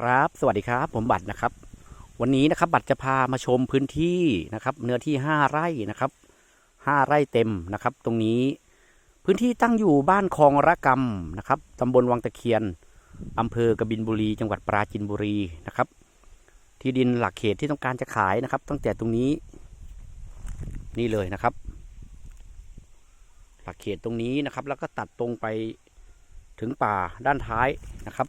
ครับ สวัสดีครับ ผมบัตรนะครับ วันนี้นะครับบัตรจะพามาชมพื้นที่นะครับ เนื้อที่ 5 ไร่นะครับ5ไร่เต็มนะครับ ตรงนี้ พื้นที่ตั้งอยู่บ้านคลองระกำนะครับตำบลวังตะเคียนอำเภอกบินบุรี จังหวัดปราจินบุรีนะครับ ที่ดินหลักเขตที่ต้องการจะขายนะครับ ตั้งแต่ตรงนี้ นี่เลยนะครับ หลักเขตตรงนี้นะครับ แล้วก็ตัดตรงไปถึงป่าด้านท้ายนะครับ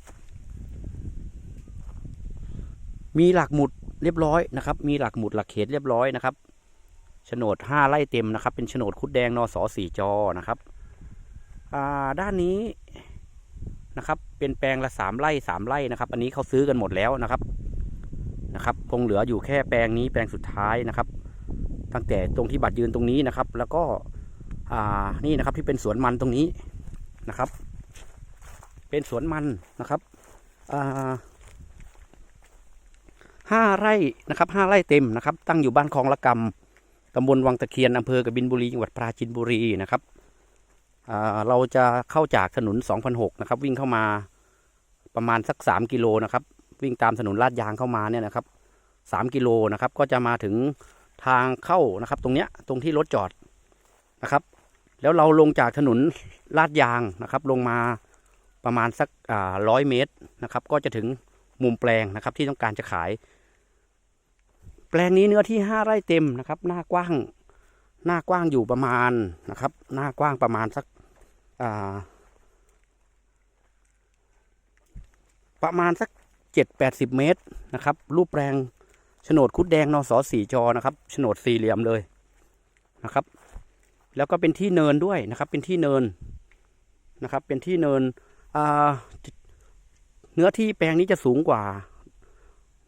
มีหลักหมุดเรียบร้อยนะครับ มีหลักหมุดหลักเขตเรียบร้อยนะครับโฉนดห้าไร่เต็มนะครับ เป็นโฉนดคุดแดงนอสสี่จอนะครับอ่าด้านนี้นะครับ เป็นแปลงละสามไร่สามไร่นะครับ อันนี้เขาซื้อกันหมดแล้วนะครับนะครับคงเหลืออยู่แค่แปลงนี้แปลงสุดท้ายนะครับ ตั้งแต่ตรงที่บัตรยืนตรงนี้นะครับ แล้วก็อ่านี่นะครับที่เป็นสวนมันตรงนี้นะครับ เป็นสวนมันนะครับอ่า ห้าไร่นะครับห้าไร่เต็มนะครับ ตั้งอยู่บ้านคลองละกำตำบลวังตะเคียนอำเภอกบินบุรีจังหวัดปราจินบุรีนะครับเราจะเข้าจากถนน 2006 นะครับ วิ่งเข้ามาประมาณสัก 3 กิโลนะครับ วิ่งตามถนนลาดยางเข้ามาเนี่ยนะครับ 3 กิโลนะครับ ก็จะมาถึงทางเข้านะครับ ตรงเนี้ยตรงที่รถจอดนะครับ แล้วเราลงจากถนนลาดยางนะครับ ลงมาประมาณสักร้อยเมตรนะครับ ก็จะถึงมุมแปลงนะครับที่ต้องการจะขาย แปลงนี้เนื้อที่ห้าไร่เต็มนะครับ หน้ากว้าง หน้ากว้างอยู่ประมาณนะครับ หน้ากว้างประมาณสักประมาณสักเจ็ดแปดสิบเมตรนะครับ รูปแปลงโฉนดคุดแดงนสสี่จอนะครับโฉนดสี่เหลี่ยมเลยนะครับ แล้วก็เป็นที่เนินด้วยนะครับ เป็นที่เนินนะครับ เป็นที่เนินเนื้อที่แปลงนี้จะสูงกว่า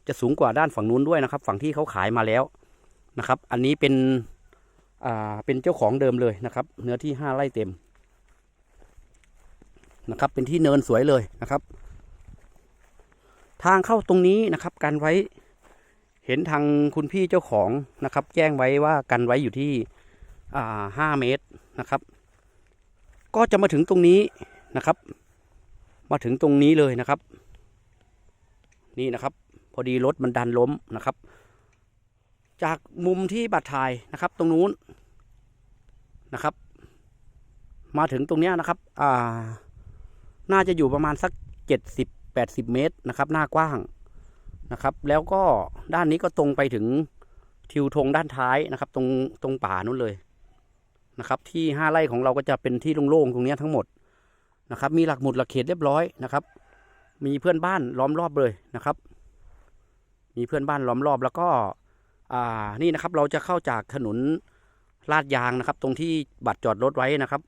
จะสูงกว่าด้านฝั่งนู้นด้วยนะครับ ฝั่งที่เขาขายมาแล้วนะครับ อันนี้เป็นอ่าเป็นเจ้าของเดิมเลยนะครับ เนื้อที่ห้าไร่เต็มนะครับ เป็นที่เนินสวยเลยนะครับ ทางเข้าตรงนี้นะครับกันไว้เห็นทางคุณพี่เจ้าของนะครับ แจ้งไว้ว่ากันไว้อยู่ที่อ่าห้าเมตรนะครับ ก็จะมาถึงตรงนี้นะครับ มาถึงตรงนี้เลยนะครับ นี่นะครับ พอดีรถมันดันล้มนะครับ จากมุมที่บัตรถ่ายนะครับ ตรงนู้นนะครับ มาถึงตรงนี้นะครับ อ่า น่าจะอยู่ประมาณสักเจ็ดสิบแปดสิบเมตรนะครับ หน้ากว้างนะครับ แล้วก็ด้านนี้ก็ตรงไปถึงทิวธงด้านท้ายนะครับ ตรงตรงป่านู้นเลยนะครับ ที่ห้าไร่ของเราก็จะเป็นที่โล่งๆตรงนี้ทั้งหมดนะครับ มีหลักหมุดหลักเขตเรียบร้อยนะครับ มีเพื่อนบ้านล้อมรอบเลยนะครับ มีเพื่อนบ้านล้อมรอบแล้วก็อ่านี่นะครับเราจะเข้าจากถนนลาดยางนะครับ ตรงที่บัตรจอดรถไว้นะครับ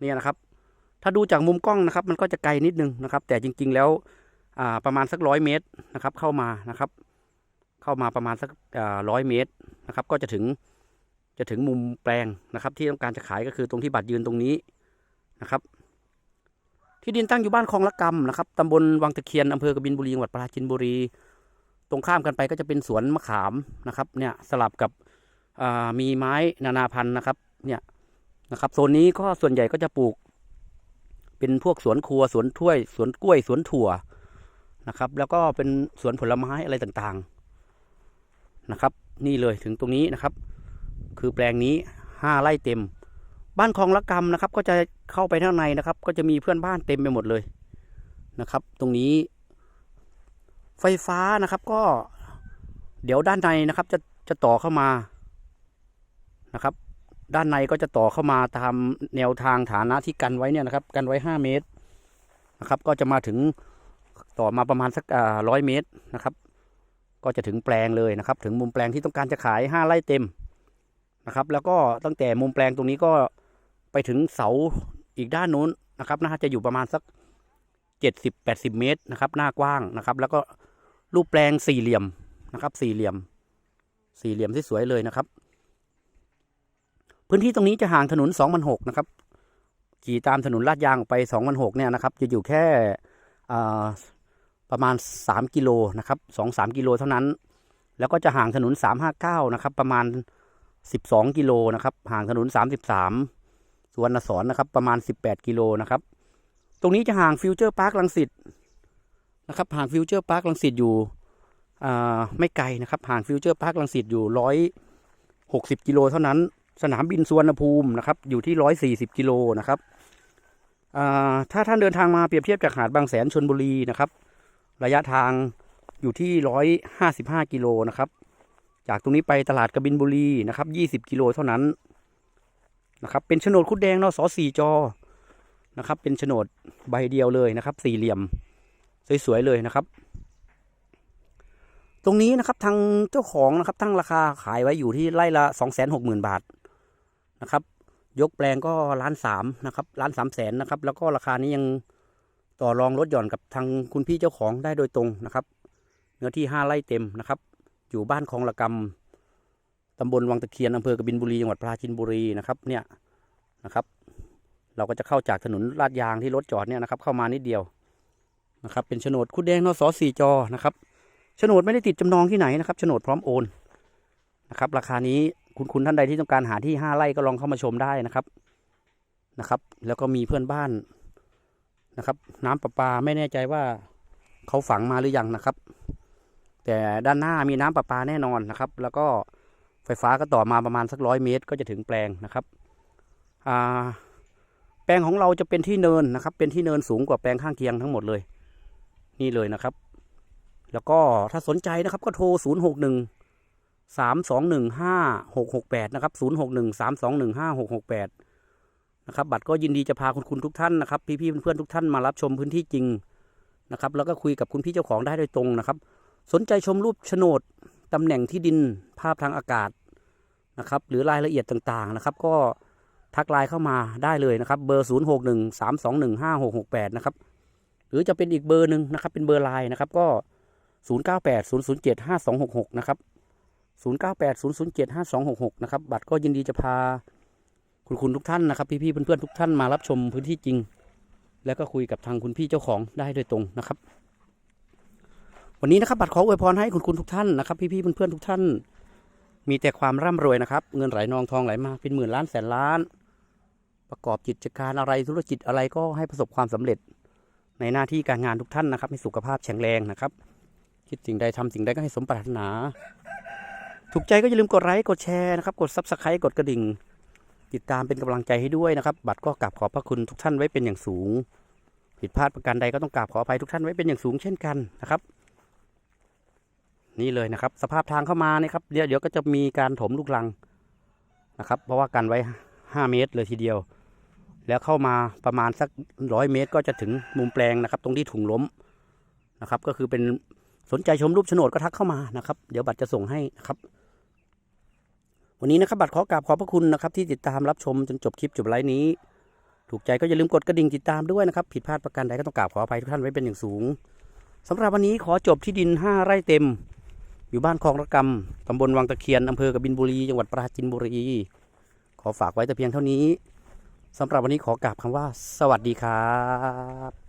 เนี่ยนะครับ ถ้าดูจากมุมกล้องนะครับ มันก็จะไกลนิดนึงนะครับ แต่จริง ๆ แล้วอ่าประมาณสักร้อยเมตรนะครับ เข้ามานะครับ เข้ามาประมาณสักร้อยเมตรนะครับ ก็จะถึงจะถึงมุมแปลงนะครับ ที่ต้องการจะขายก็คือตรงที่บัตรยืนตรงนี้นะครับ ที่ดินตั้งอยู่บ้านคลองละกำนะครับตำบลวังตะเคียนอำเภอกบินบุรีจังหวัดปราจินบุรี ตรงข้ามกันไปก็จะเป็นสวนมะขามนะครับ เนี่ยสลับกับมีไม้นานาพันธุ์นะครับ เนี่ยนะครับโซนนี้ก็ส่วนใหญ่ก็จะปลูก เป็นพวกสวนครัวสวนถ้วย สวนกล้วยสวนถั่วนะครับ แล้วก็เป็นสวนผลไม้อะไรต่างๆนะครับ นี่เลยถึงตรงนี้นะครับ คือแปลงนี้ห้าไร่เต็ม บ้านคลองละกำนะครับ ก็จะเข้าไปข้างในนะครับ ก็จะมีเพื่อนบ้านเต็มไปหมดเลยนะครับ ตรงนี้ ไฟฟ้านะครับก็เดี๋ยวด้านในนะครับ จะจะต่อเข้ามานะครับ ด้านในก็จะต่อเข้ามาตามแนวทางฐานะที่กันไว้เนี่ยนะครับ กันไว้ห้าเมตรนะครับ ก็จะมาถึงต่อมาประมาณสักร้อยเมตรนะครับ ก็จะถึงแปลงเลยนะครับ ถึงมุมแปลงที่ต้องการจะขายห้าไร่เต็มนะครับ แล้วก็ตั้งแต่มุมแปลงตรงนี้ก็ไปถึงเสาอีกด้านนู้นนะครับน่าจะอยู่ประมาณสักเจ็ดสิบแปดสิบเมตรนะครับ หน้ากว้างนะครับ แล้วก็ รูปแปลงสี่เหลี่ยมนะครับ สี่เหลี่ยม สี่เหลี่ยมที่สวยเลยนะครับ พื้นที่ตรงนี้จะห่างถนนสองพันหกนะครับ ขี่ตามถนนลาดยางออกไปสองพันหกเนี่ยนะครับ จะอยู่แค่ประมาณสามกิโลนะครับสองสามกิโลเท่านั้น แล้วก็จะห่างถนนสามห้าเก้านะครับ ประมาณสิบสองกิโลนะครับ ห่างถนนสามสิบสามสุวรรณสอนนะครับ ประมาณสิบแปดกิโลนะครับ ตรงนี้จะห่างฟิวเจอร์พาร์คลังสิต นะครับห่างฟิวเจอร์พาร์คลังสิตอยู่ไม่ไกลนะครับห่างฟิวเจอร์พาร์คลังสิตอยู่ร้อยหกสิบกิโลเท่านั้น สนามบินสุวรรณภูมินะครับ อยู่ที่ร้อยสี่สิบกิโลนะครับถ้าท่านเดินทางมาเปรียบเทียบจากหาดบางแสนชนบุรีนะครับ ระยะทางอยู่ที่ร้อยห้าสิบห้ากิโลนะครับ จากตรงนี้ไปตลาดกบินบุรีนะครับยี่สิบกิโลเท่านั้นนะครับ เป็นโฉนดคุดแดงเนาะสอสี่จอนะครับ เป็นโฉนดใบเดียวเลยนะครับ สี่เหลี่ยม สวยๆเลยนะครับ ตรงนี้นะครับทางเจ้าของนะครับตั้งราคาขายไว้อยู่ที่ไร่ละสองแสนหกหมื่นบาทนะครับ ยกแปลงก็ล้านสามนะครับล้านสามแสนนะครับ แล้วก็ราคานี้ยังต่อรองลดหย่อนกับทางคุณพี่เจ้าของได้โดยตรงนะครับ เนื้อที่ห้าไร่เต็มนะครับ อยู่บ้านคลองละกำตำบลวังตะเคียนอำเภอกบินบุรีจังหวัดปราจีนบุรีนะครับ เนี่ยนะครับ เราก็จะเข้าจากถนนลาดยางที่รถจอดเนี่ยนะครับ เข้ามานิดเดียว นะครับเป็นโฉนดคุดแดงนสสี่จอนะครับโฉนดไม่ได้ติดจำนองที่ไหนนะครับโฉนดพร้อมโอนนะครับราคานี้คุณคุณท่านใดที่ต้องการหาที่ห้าไร่ก็ลองเข้ามาชมได้นะครับนะครับ แล้วก็มีเพื่อนบ้านนะครับ น้ำประปาไม่แน่ใจว่าเขาฝังมาหรือยังนะครับ แต่ด้านหน้ามีน้ำประปาแน่นอนนะครับ แล้วก็ไฟฟ้าก็ต่อมาประมาณสักร้อยเมตร ก็จะถึงแปลงนะครับอ่าแปลงของเราจะเป็นที่เนินนะครับ เป็นที่เนินสูงกว่าแปลงข้างเคียงทั้งหมดเลย นี่เลยนะครับ แล้วก็ถ้าสนใจนะครับก็โทร 0 6 1 3 2 1 5 6 6 8 นะครับ 0 6 1 3 2 1 5 6 6 8 นะครับ บัตรก็ยินดีจะพาคุณคุณทุกท่านนะครับ พี่ๆเพื่อนๆทุกท่านมารับชมพื้นที่จริงนะครับ แล้วก็คุยกับคุณพี่เจ้าของได้โดยตรงนะครับ สนใจชมรูปโฉนดตำแหน่งที่ดินภาพทางอากาศนะครับ หรือรายละเอียดต่างๆนะครับ ก็ทักไลน์เข้ามาได้เลยนะครับ เบอร์ 0 6 1 3 2 1 5 6 6 8 นะครับ หรือจะเป็นอีกเบอร์หนึ่งนะครับ เป็นเบอร์ไลน์นะครับ ก็ 0 9 8 0 0 7 5 2 6 6 นะครับ 0 9 8 0 0 7 5 2 6 6 นะครับ บัตรก็ยินดีจะพาคุณคุณทุกท่านนะครับ พี่ๆเพื่อนๆทุกท่านมารับชมพื้นที่จริง แล้วก็คุยกับทางคุณพี่เจ้าของได้โดยตรงนะครับ วันนี้นะครับบัตรขออวยพรให้คุณคุณทุกท่านนะครับ พี่ๆเพื่อนๆทุกท่าน มีแต่ความร่ำรวยนะครับ เงินไหลนองทองไหลมาเป็นหมื่นล้านแสนล้าน ประกอบกิจการอะไรธุรกิจอะไรก็ให้ประสบความสำเร็จ ในหน้าที่การงานทุกท่านนะครับให้สุขภาพแข็งแรงนะครับ คิดสิ่งใดทำสิ่งใดก็ให้สมปรารถนา ถูกใจก็อย่าลืมกดไลค์กดแชร์นะครับ กดซับสไครต์กดกระดิ่ง ติดตามเป็นกำลังใจให้ด้วยนะครับ บัตรก็กราบขอบพระคุณทุกท่านไว้เป็นอย่างสูง ผิดพลาดประการใดก็ต้องกราบขออภัยทุกท่านไว้เป็นอย่างสูงเช่นกันนะครับ นี่เลยนะครับ สภาพทางเข้ามานี่ครับเดี๋ยวเดี๋ยวก็จะมีการถมลูกลังนะครับ เพราะว่ากันไว้ 5 เมตรเลยทีเดียว แล้วเข้ามาประมาณสักร้อยเมตร ก็จะถึงมุมแปลงนะครับ ตรงที่ถุงล้มนะครับ ก็คือเป็นสนใจชมรูปโฉนดก็ทักเข้ามานะครับ เดี๋ยวบัตรจะส่งให้นะครับ วันนี้นะครับบัตรขอกราบขอบพระคุณนะครับ ที่ติดตามรับชมจนจบคลิปจบไลฟ์นี้ ถูกใจก็อย่าลืมกดกระดิ่งติดตามด้วยนะครับ ผิดพลาดประการใดก็ต้องกราบขออภัยทุกท่านไว้เป็นอย่างสูงสำหรับวันนี้ขอจบที่ดิน 5 ไร่เต็ม อยู่บ้านคลองระกำตำบลวังตะเคียนอำเภอกบินบุรี จังหวัดปราจีนบุรี ขอฝากไว้แต่เพียงเท่านี้ สำหรับวันนี้ขอกราบคำว่า สวัสดีครับ